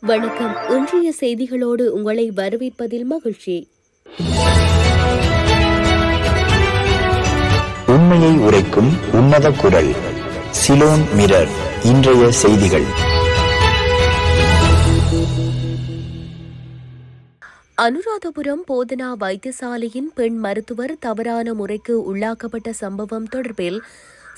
வணக்கம். இன்றைய செய்திகளோடு உங்களை வரவேற்பதில் மகிழ்ச்சி. உண்மையை உரைக்கும் உன்னத குரல். சிலோன் மிரர் இன்றைய செய்திகள். அனுராதபுரம் போதனா வைத்தியசாலையின் பெண் மருத்துவர் தவறான முறைக்கு உள்ளாக்கப்பட்ட சம்பவம் தொடர்பில்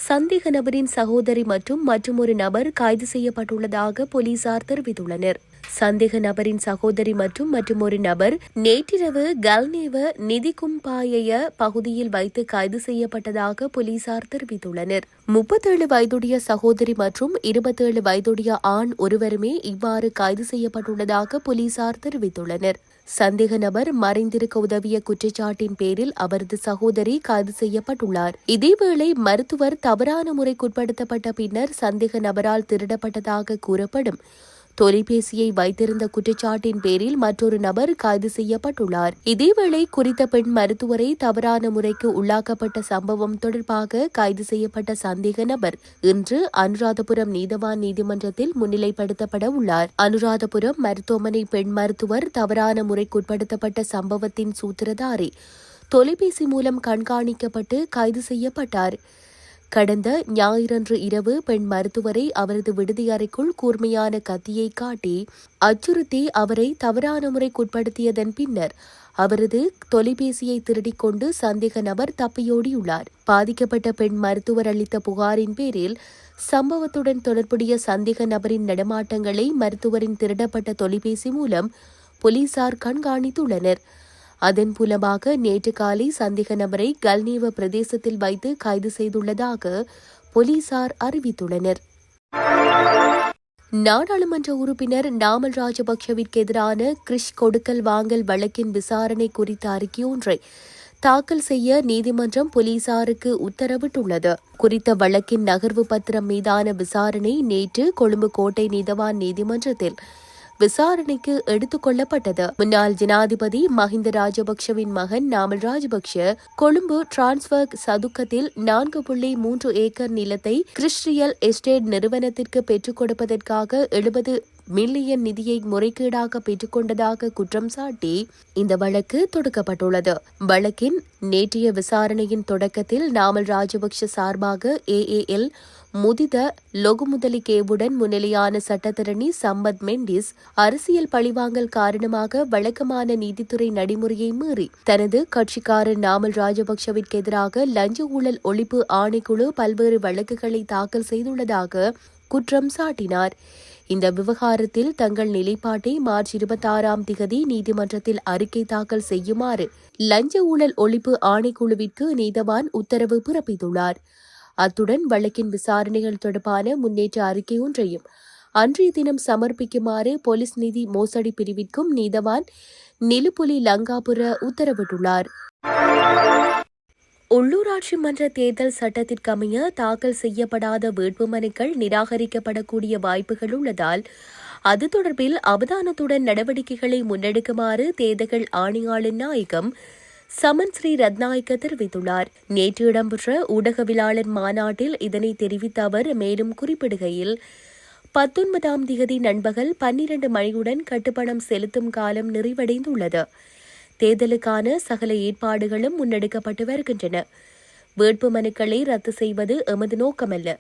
சந்தேக நபரின் சகோதரி மற்றும் மற்றொரு நபர் கைது செய்யப்பட்டுள்ளதாக போலீசார் தெரிவித்துள்ளனர். சந்தேக நபரின் சகோதரி மற்றும் மற்றொரு நபர் நேற்றிரவு கல்நேவ நிதிகும்பாயைய பகுதியில் வைத்து கைது செய்யப்பட்டதாக போலீசார் தெரிவித்துள்ளனர். முப்பத்தேழு வயதுடைய சகோதரி மற்றும் இருபத்தேழு வயதுடைய ஆண் ஒருவருமே இவ்வாறு கைது செய்யப்பட்டுள்ளதாக போலீசார் தெரிவித்துள்ளனர். சந்தேக நபர் மறைந்திருக்க உதவிய குற்றச்சாட்டின் பேரில் அவரது சகோதரி கைது செய்யப்பட்டுள்ளார். இதேவேளை மருத்துவர் தவறான முறைக்குட்படுத்தப்பட்ட பின்னர் சந்தேக நபரால் திருடப்பட்டதாக கூறப்படும் தொலைபேசியை வைத்திருந்த குற்றச்சாட்டின் பேரில் மற்றொரு நபர் கைது செய்யப்பட்டுள்ளார். இதேவேளை குறித்த பெண் மருத்துவரை தவறான முறைக்கு உள்ளாக்கப்பட்ட சம்பவம் தொடர்பாக கைது செய்யப்பட்ட சந்தேக நபர் இன்று அனுராதபுரம் நீதவான் நீதிமன்றத்தில் முன்னிலைப்படுத்தப்பட உள்ளார். அனுராதபுரம் மருத்துவமனை பெண் மருத்துவர் தவறான முறைக்குட்படுத்தப்பட்ட சம்பவத்தின் சூத்திரதாரி தொலைபேசி மூலம் கண்காணிக்கப்பட்டு கைது செய்யப்பட்டார். கடந்த ஞாயிறன்று இரவு பெண் மருத்துவரை அவரது விடுதி அறைக்குள் கூர்மையான கத்தியை காட்டி அச்சுறுத்தி அவரை தவறான முறைக்குட்படுத்தியதன் பின்னர் அவரது தொலைபேசியை திருடிக் கொண்டு சந்தேக நபர் தப்பியோடியுள்ளார். பாதிக்கப்பட்ட பெண் மருத்துவர் அளித்த புகாரின் பேரில் சம்பவத்துடன் தொடர்புடைய சந்தேக நபரின் நடமாட்டங்களை மருத்துவரின் திருடப்பட்ட தொலைபேசி மூலம் போலீசார் கண்காணித்துள்ளனர். அதன் மூலமாக நேற்று காலை சந்தேக நபரை கல்நீவ பிரதேசத்தில் வைத்து கைது செய்துள்ளதாக போலீசார் அறிவித்துள்ளனர். நாடாளுமன்ற உறுப்பினர் நாமல் ராஜபக்சவிற்கு எதிரான கிரிஷ் கொடுக்கல் வாங்கல் வழக்கின் விசாரணை குறித்த அறிக்கை ஒன்றை தாக்கல் செய்ய நீதிமன்றம் போலீசாருக்கு உத்தரவிட்டுள்ளது. குறித்த வழக்கின் நகர்வு பத்திரம் மீதான விசாரணை நேற்று கொழும்பு கோட்டை நீதவான் நீதிமன்றத்தில் விசாரணைக்கு எடுத்துக் கொள்ளப்பட்டது. முன்னாள் ஜனாதிபதி மஹிந்த ராஜபக்ஷவின் மகன் நாமல் ராஜபக்ஷ கொழும்பு டிரான்ஸ்பர்க் சதுக்கத்தில் நான்கு புள்ளி மூன்று ஏக்கர் நிலத்தை கிறிஸ்டியல் எஸ்டேட் நிறுவனத்திற்கு பெற்றுக் கொடுப்பதற்காக எழுபது மில்லியன் நிதியை முறைகேடாக பெற்றுக்கொண்டதாக குற்றம் சாட்டி இந்த வழக்கு தொடுக்கப்பட்டுள்ளது. வழக்கின் நேற்றைய விசாரணையின் தொடக்கத்தில் நாமல் ராஜபக்ஷ சார்பாக ஏஏஎல் முதித லொகுமுதலிகேவுடன் முன்னிலையான சட்டத்தரணி சம்பத் மெண்டிஸ் அரசியல் பழிவாங்கல் காரணமாக வழக்கமான நீதித்துறை நடைமுறையை மீறி தனது கட்சிக்காரர் நாமல் ராஜபக்சவிற்கு எதிராக லஞ்ச ஊழல் ஒழிப்பு ஆணைக்குழு பல்வேறு வழக்குகளை தாக்கல் செய்துள்ளதாக குற்றம் சாட்டினார். இந்த விவகாரத்தில் தங்கள் நிலைப்பாட்டை மார்ச் இருபத்தாறாம் திகதி நீதிமன்றத்தில் அறிக்கை தாக்கல் செய்யுமாறு லஞ்ச ஊழல் ஒழிப்பு ஆணைக்குழுவிற்கு நீதவான் உத்தரவு பிறப்பித்துள்ளார். அத்துடன் வழக்கின் விசாரணைகள் தொடர்பான முன்னேற்ற அறிக்கை ஒன்றையும் அன்றைய தினம் சமர்ப்பிக்குமாறு போலீஸ் நிதி மோசடி பிரிவிற்கும் நீதவான் நிலுப்புலி லங்காபுர உத்தரவிட்டுள்ளார். உள்ளூராட்சி மன்ற தேர்தல் சட்டத்திற்கமைய தாக்கல் செய்யப்படாத வேட்புமனுக்கள் நிராகரிக்கப்படக்கூடிய வாய்ப்புகள் உள்ளதால் அது தொடர்பில் அவதானத்துடன் நடவடிக்கைகளை முன்னெடுக்குமாறு தேர்தல்கள் ஆணையாளர் நாயகம் சமன் ஸ்ரீ ரத்நாயக்க தெரிவித்துள்ளார். நேற்று இடம்பெற்ற ஊடகவியலாளர் மாநாட்டில் இதனை தெரிவித்த அவர் மேலும் குறிப்பிடுகையில் பத்தொன்பதாம் திகதி நண்பகல் பன்னிரண்டு மணியுடன் கட்டுப்பணம் செலுத்தும் காலம் நிறைவடைந்துள்ளது. தேர்தலுக்கான சகல ஏற்பாடுகளும் முன்னெடுக்கப்பட்டு வருகின்றன. வேட்பு மனுக்களை ரத்து செய்வது எமது நோக்கமல்ல.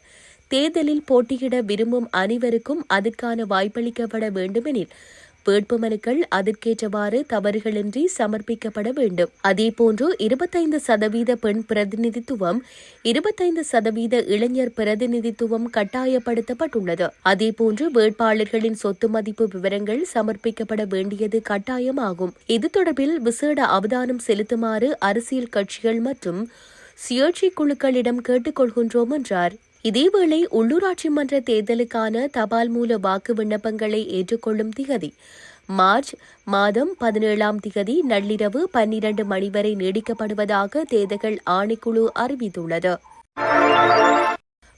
தேர்தலில் போட்டியிட விரும்பும் அனைவருக்கும் அதற்கான வாய்ப்பளிக்கப்பட வேண்டுமெனில் வேட்புமனுக்கள் அதற்கேற்றவாறு தவறுகளின்றி சமர்ப்பிக்கப்பட வேண்டும். அதேபோன்று இருபத்தைந்து சதவீத பெண் பிரதிநிதித்துவம் இருபத்தைந்து சதவீத இளைஞர் பிரதிநிதித்துவம் கட்டாயப்படுத்தப்பட்டுள்ளது. அதேபோன்று வேட்பாளர்களின் சொத்து மதிப்பு விவரங்கள் சமர்ப்பிக்கப்பட வேண்டியது கட்டாயமாகும். இது தொடர்பில் விசேட அவதானம் செலுத்துமாறு அரசியல் கட்சிகள் மற்றும் சுயேட்சை குழுக்களிடம் கேட்டுக்கொள்கின்றோம் என்றார். இதேவேளை உள்ளூராட்சி மன்ற தேர்தலுக்கான தபால் மூல வாக்கு விண்ணப்பங்களை ஏற்றுக்கொள்ளும் திகதி. மார்ச் மாதம் பதினேழாம் திகதி நள்ளிரவு பன்னிரண்டு மணி வரை நீடிக்கப்படுவதாக தேர்தல்கள் ஆணைக்குழு அறிவித்துள்ளது.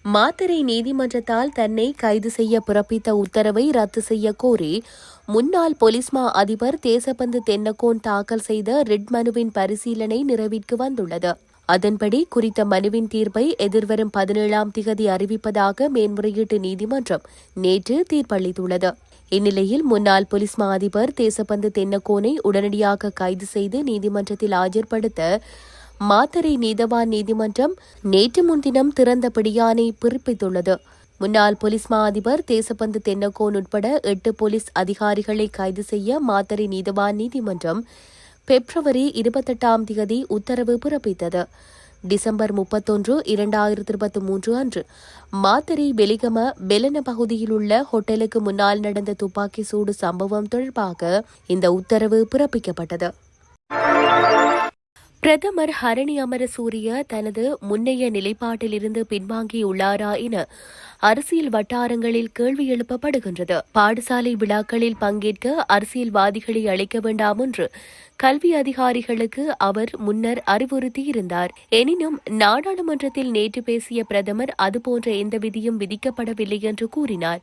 மாத்தரை நீதிமன்றத்தால் தன்னை கைது செய்ய பிறப்பித்த உத்தரவை ரத்து செய்ய கோரி முன்னாள் பொலிஸ்மா அதிபர் தேசபந்து தென்னகோன் தாக்கல் செய்த ரிட் மனுவின் பரிசீலனை நிறைவிற்கு வந்துள்ளது. அதன்படி குறித்த மனுவின் தீர்ப்பை எதிர்வரும் பதினேழாம் திகதி அறிவிப்பதாக மேன்முறையீட்டு நீதிமன்றம் நேற்று தீர்ப்பளித்துள்ளது. இந்நிலையில் முன்னாள் போலீஸ் மா அதிபர் தேசப்பந்து தென்னக்கோனை உடனடியாக கைது செய்து நீதிமன்றத்தில் ஆஜர்படுத்த மாத்தறை நீதவான் நீதிமன்றம் நேற்று முன்தினம் திறந்த பிடியானை பிறப்பித்துள்ளது. முன்னாள் போலீஸ் மா அதிபர் தேசப்பந்து தென்னக்கோன் உட்பட எட்டு போலீஸ் அதிகாரிகளை கைது செய்ய மாத்தறை நீதவான் நீதிமன்றம் பிப்ரவரி இருபத்தெட்டாம் தேதி உத்தரவு பிறப்பித்தது. டிசம்பர் முப்பத்தொன்று இரண்டாயிரத்தி இருபத்தி மூன்று அன்று மாத்தறை வெலிகம பெலன பகுதியில் உள்ள ஹோட்டலுக்கு முன்னால் நடந்த துப்பாக்கி சூடு சம்பவம் தொடர்பாக இந்த உத்தரவு பிறப்பிக்கப்பட்டது. பிரதமர் ஹரணி அமரசூரிய தனது முன்னைய நிலைப்பாட்டிலிருந்து பின்வாங்கியுள்ளாரா என அரசியல் வட்டாரங்களில் கேள்வி எழுப்பப்படுகின்றது. பாடசாலை விழாக்களில் பங்கேற்க அரசியல்வாதிகளை அழைக்க வேண்டாம் என்று கல்வி அதிகாரிகளுக்கு அவர் முன்னர் அறிவுறுத்தியிருந்தார். எனினும் நாடாளுமன்றத்தில் நேற்று பேசிய பிரதமர் அதுபோன்ற எந்த விதியும் விதிக்கப்படவில்லை என்று கூறினார்.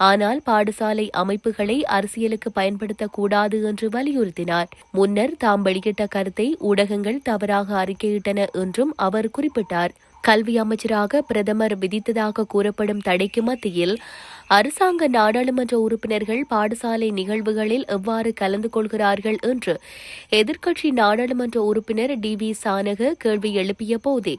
ஆனால் பாடசாலை அமைப்புகளை அரசியலுக்கு பயன்படுத்தக்கூடாது என்று வலியுறுத்தினார். முன்னர் தாம் வெளியிட்ட கருத்தை ஊடகங்கள் தவறாக அறிக்கையிட்டன என்றும் அவர் குறிப்பிட்டார். கல்வி அமைச்சராக பிரதமர் விதித்ததாக கூறப்படும் தடைக்கு மத்தியில் அரசாங்க நாடாளுமன்ற உறுப்பினர்கள் பாடசாலை நிகழ்வுகளில் எவ்வாறு கலந்து கொள்கிறார்கள் என்று எதிர்க்கட்சி நாடாளுமன்ற உறுப்பினர் டி வி சானக கேள்வி எழுப்பிய போதே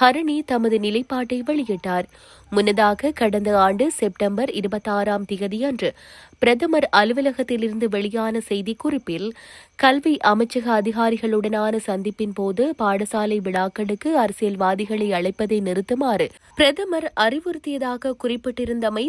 ஹரணி தமது நிலைப்பாட்டை வெளியிட்டார். முன்னதாக கடந்த ஆண்டு செப்டம்பர் இருபத்தாறாம் தேதியன்று பிரதமர் அலுவலகத்திலிருந்து வெளியான செய்திக்குறிப்பில் கல்வி அமைச்சக அதிகாரிகளுடனான சந்திப்பின் போது பாடசாலை விழாக்களுக்கு அரசியல்வாதிகளை அழைப்பதை நிறுத்துமாறு பிரதமர் அறிவுறுத்தியதாக குறிப்பிட்டிருந்தமை